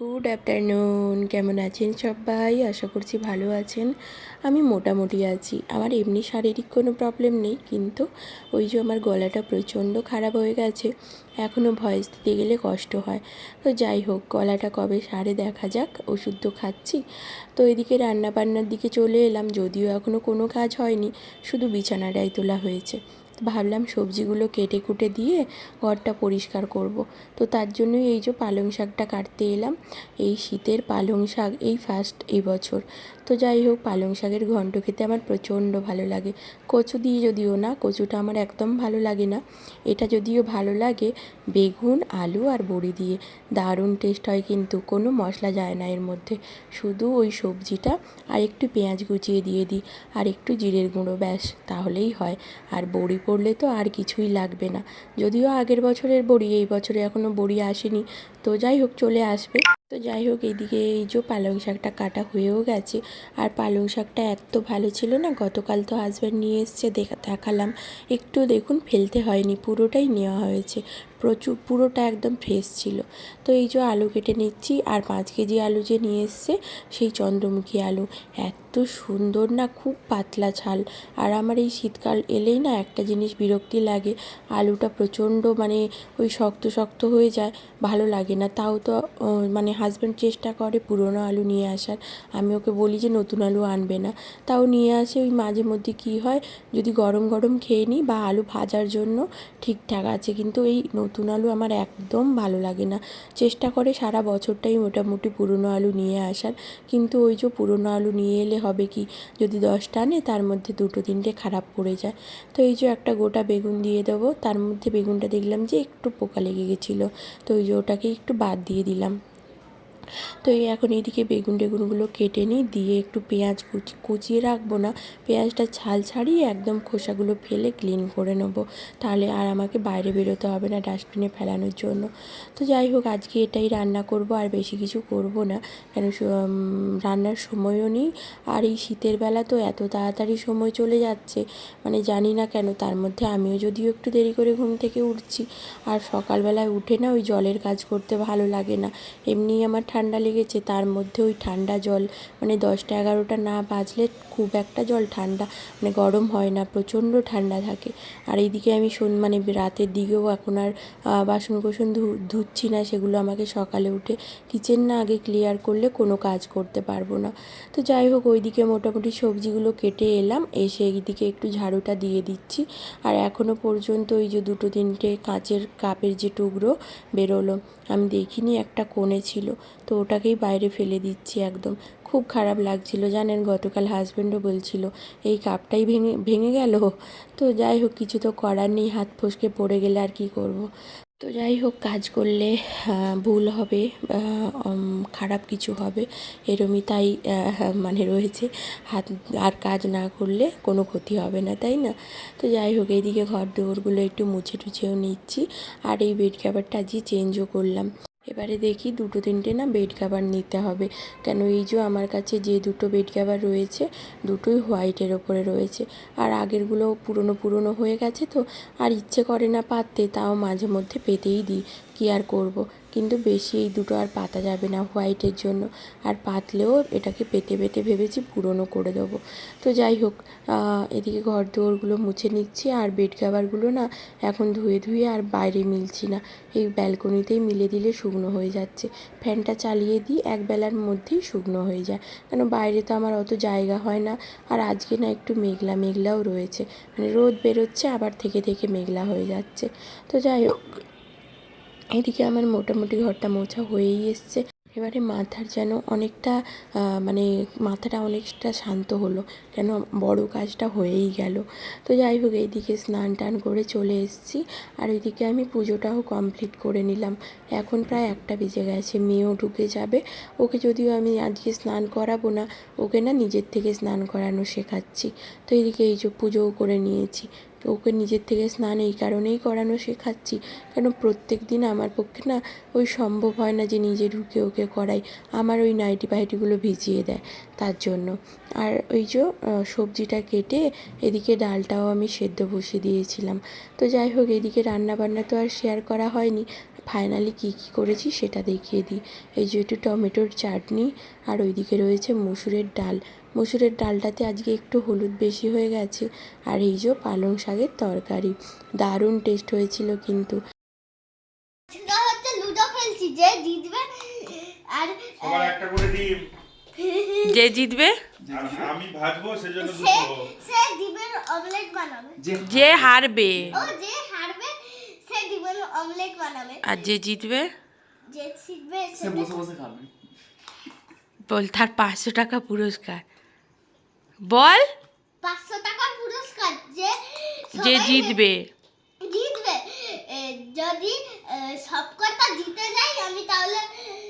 Good afternoon কেমন আছেন সবাই? আশা করছি ভালো আছেন। আমি মোটামুটি আছি। আমার এমনি শারীরিক কোনো প্রবলেম নেই, কিন্তু ওই যে আমার গলাটা প্রচণ্ড খারাপ হয়ে গেছে এখনও ভয়েস দিতে গেলে কষ্ট হয়। তো যাই হোক, গলাটা কবে সারে দেখা যাক, ওষুধ তো খাচ্ছি। তো এদিকে রান্না বান্নার দিকে চলে এলাম, যদিও এখনও কোনো কাজ হয়নি, শুধু বিছানাটাই তোলা হয়েছে। ভাবলাম সবজিগুলো কেটে কুটে দিয়ে ঘরটা পরিষ্কার করব। তো তার জন্যই এই যে পালং শাকটা কাটতে এলাম। এই শীতের পালং শাক এই ফার্স্ট এই বছর। তো যাই হোক, পালং শাকের ঘন্ট খেতে আমার প্রচণ্ড ভালো লাগে। কচু দিয়ে যদিও না, কচুটা আমার একদম ভালো লাগে না। এটা যদিও ভালো লাগে, বেগুন, আলু আর বড়ি দিয়ে। দারুণ টেস্ট হয় কিন্তু, কোনো মশলা যায় না এর মধ্যে। শুধু ওই সবজিটা আর একটু পেঁয়াজ কুচিয়ে দিয়ে দিই। আর একটু জিরের গুঁড়ো ব্যাস, তাহলেই হয়। আর বড়ি পড়লে তো আর কিছুই লাগবে না। যদিও আগের বছরের বড়ি, এই বছরে এখনও বড়ি আসেনি। তো যাই হোক, চলে আসবে। তো যাই হোক এইদিকে এই যে পালং শাকটা কাটা হয়েও গেছে। আর পালং শাকটা এত ভালো ছিল না, গতকাল তো হাজব্যান্ড নিয়ে এসছে, দেখা দেখালাম। একটু দেখুন, ফেলতে হয়নি, পুরোটাই নেওয়া হয়েছে। প্রচুর, পুরোটা একদম ফ্রেশ ছিল। তো এই যে আলু কেটে নিচ্ছি, আর পাঁচ কেজি আলু যে নিয়ে এসছে, সেই চন্দ্রমুখী আলু। এত সুন্দর না, খুব পাতলা ছাল। আর আমার এই শীতকাল এলেই না, একটা জিনিস বিরক্তি লাগে, আলুটা প্রচণ্ড মানে ওই শক্ত শক্ত হয়ে যায়, ভালো লাগে না। তাও তো মানে হাজব্যান্ড চেষ্টা করে পুরনো আলু নিয়ে আসার। আমি ওকে বলি যে, নতুন আলু আনবে না। তাও নিয়ে আসে, ওই মাঝে মধ্যে কী হয়, যদি গরম গরম খেয়ে নিই বা আলু ভাজার জন্য ঠিকঠাক আছে। কিন্তু এই নতুন আলু আমার একদম ভালো লাগে না। চেষ্টা করে সারা বছরটাই মোটামুটি পুরনো আলু নিয়ে আসার। কিন্তু ওই যে পুরনো আলু নিয়ে এলে হবে কি, যদি দশটা আনে, তার মধ্যে দুটো তিনটে খারাপ পড়ে যায়। তো এই যে একটা গোটা বেগুন দিয়ে দেবো, তার মধ্যে বেগুনটা দেখলাম যে একটু পোকা লেগে গেছিল। তো ওই যে ওটাকে একটু বাদ দিয়ে দিলাম। তো এই এখন এইদিকে বেগুন টেগুনগুলো কেটে নিই, দিয়ে একটু পেঁয়াজ কুচি, কুচিয়ে রাখব না। পেঁয়াজটা ছাল ছাড়িয়ে একদম খোসাগুলো ফেলে ক্লিন করে নেব। তাহলে আর আমাকে বাইরে বেরোতে হবে না ডাস্টবিনে ফেলানোর জন্য। তো যাই হোক, আজকে এটাই রান্না করব, আর বেশি কিছু করব না। কেন রান্নার সময়ও নেই, আর এই শীতের বেলা তো এত তাড়াতাড়ি সময় চলে যাচ্ছে। মানে জানি না কেন, তার মধ্যে আমিও যদিও একটু দেরি করে ঘুম থেকে উঠছি, আর সকালবেলায় উঠে না ওই জলের কাজ করতে ভালো লাগে না। এমনি আমার ঠান্ডা লেগেছে, তার মধ্যে ওই ঠান্ডা জল মানে দশটা এগারোটা না বাজলে খুব একটা জল ঠান্ডা মানে গরম হয় না, প্রচণ্ড ঠান্ডা থাকে। আর এইদিকে আমি শোন মানে রাতের দিকেও এখন আর বাসন কোসন ধুচ্ছি না, সেগুলো আমাকে সকালে উঠে কিচেন না আগে ক্লিয়ার করলে কোনো কাজ করতে পারব না। তো যাই হোক, ওইদিকে মোটামুটি সবজিগুলো কেটে এলাম, এসে এইদিকে একটু ঝাড়ুটা দিয়ে দিচ্ছি। আর এখনও পর্যন্ত ওই যে দুটো তিনটে কাঁচের কাপের যে টুকরো বেরোলো, আমি দেখিনি একটা কোণে ছিল। তো ওটাকেই বাইরে ফেলে দিচ্ছি একদম। খুব খারাপ লাগছিল, জানেন? গতকাল হাজব্যান্ডও বলছিল, এই কাপটাই ভেঙে ভেঙে গেল? তো যাই হোক, কিছু তো করার নেই, হাত ফসকে পড়ে গেলে আর কি করব। তো যাই হোক, কাজ করলে ভুল হবে খারাপ কিছু হবে, এরমই তাই মানে রয়েছে। হাত, আর কাজ না করলে কোনো ক্ষতি হবে না, তাই না? তো যাই হোক এইদিকে ঘর দৌড়গুলো একটু মুছে টুছেও নিচ্ছি, আর এই বেড কাভারটা আজই চেঞ্জও করলাম। এবারে দেখি দুটো তিনটে না বেড কাভার নিতে হবে। কেন এই যে আমার কাছে যে দুটো বেড কাভার রয়েছে, দুটোই হোয়াইটের ওপরে রয়েছে। আর আগেরগুলো পুরনো পুরনো হয়ে গেছে তো, আর ইচ্ছে করে না পাততে, তাও মাঝে মধ্যে পেতেই দিই। কী আর করব। কিন্তু বেশি এই দুটো আর পাতা যাবে না হোয়াইটের জন্য। আর পাতলেও এটাকে পেতে পেতে ভেবেছি পুরনো করে দেবো। তো যাই হোক এদিকে ঘর দুয়ারগুলো মুছে নিচ্ছি আর বেড কাভারগুলো না এখন ধুয়ে ধুয়ে আর বাইরে মিলছি না। এই ব্যালকনিতেই মিলে দিলে শুকনো হয়ে যাচ্ছে। ফ্যানটা চালিয়ে দিই, এক বেলার মধ্যেই শুকনো হয়ে যায়। কেন বাইরে তো আমার অত জায়গা হয় না। আর আজকে না একটু মেঘলা মেঘলাও রয়েছে। মানে রোদ বেরোচ্ছে, আবার থেকে থেকে মেঘলা হয়ে যাচ্ছে। তো যাই হোক এদিকে আমার মোটামুটি ঘরটা মোছা হয়েই এসছে। এবারে মাথার যেন অনেকটা মানে মাথাটা অনেকটা শান্ত হলো, কেন বড় কাজটা হয়েই গেল। তো যাই হোক, এইদিকে স্নান টান করে চলে এসেছি, আর এদিকে আমি পুজোটাও কমপ্লিট করে নিলাম। এখন প্রায় একটা বেজে গেছে, মেয়েও ঢুকে যাবে। ওকে যদিও আমি আজকে স্নান করাবো না, ওকে না নিজের থেকে স্নান করানো শেখাচ্ছি। তো এদিকে এই যে পুজোও করে নিয়েছি। ওকে নিজের থেকে স্নান এই কারণেই করানো শেখাচ্ছি। কেন প্রত্যেক দিন আমার পক্ষে না ওই সম্ভব হয় না যে নিজে ঢুকে ওকে করাই। আমার ওই নাইটি ফাইটিগুলো ভিজিয়ে দেয় তার জন্য। আর ওই যে সবজিটা কেটে এদিকে ডালটাও আমি সেদ্ধ বসিয়ে দিয়েছিলাম। তো যাই হোক, এদিকে রান্না বান্না তো আর শেয়ার করা হয়নি। ফাইনালি কী কী করেছি সেটা দেখিয়ে দিই। এই যে একটু টমেটোর চাটনি আর ওইদিকে রয়েছে মুসুরের ডাল। মুসুরের ডালটাতে আজকে একটু হলুদ বেশি হয়ে গেছে আর এই যে পালং শাকের তরকারি। দারুণ টেস্ট হয়েছিল কিন্তু। সেটা হচ্ছে লুডো খেলছি যে জিতবে আর সবার একটা করে ডিম। যে জিতবে? আমি ভাজবো সেজন্য দুটো। সে ডিমের অমলেট বানাবে। যে হারবে। ও যে হারবে সে ডিমের অমলেট বানাবে। আর যে জিতবে? যে জিতবে সে বসে বসে খাবে। বল তার পাঁচশো টাকা পুরস্কার। বল। পাঁচশো টাকার পুরস্কার যে যে জিতবে। জিতবে। যদি জিতে যাই আমি তাহলে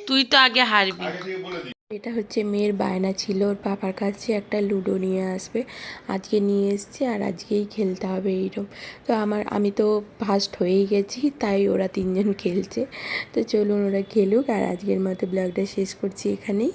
তুই তো আগে হারবি। এটা হচ্ছে মেয়ের বায়না ছিল ওর পাপার কাছে একটা লুডো নিয়ে আসবে। আজকে নিয়ে এসছে আর আজকেই খেলতে হবে এইরকম। তো আমার আমি তো ফার্স্ট হয়েই গেছি তাই ওরা তিনজন খেলছে। তো চলুন ওরা খেলুক আর আজকের মতো ব্লগটা শেষ করছি এখানেই।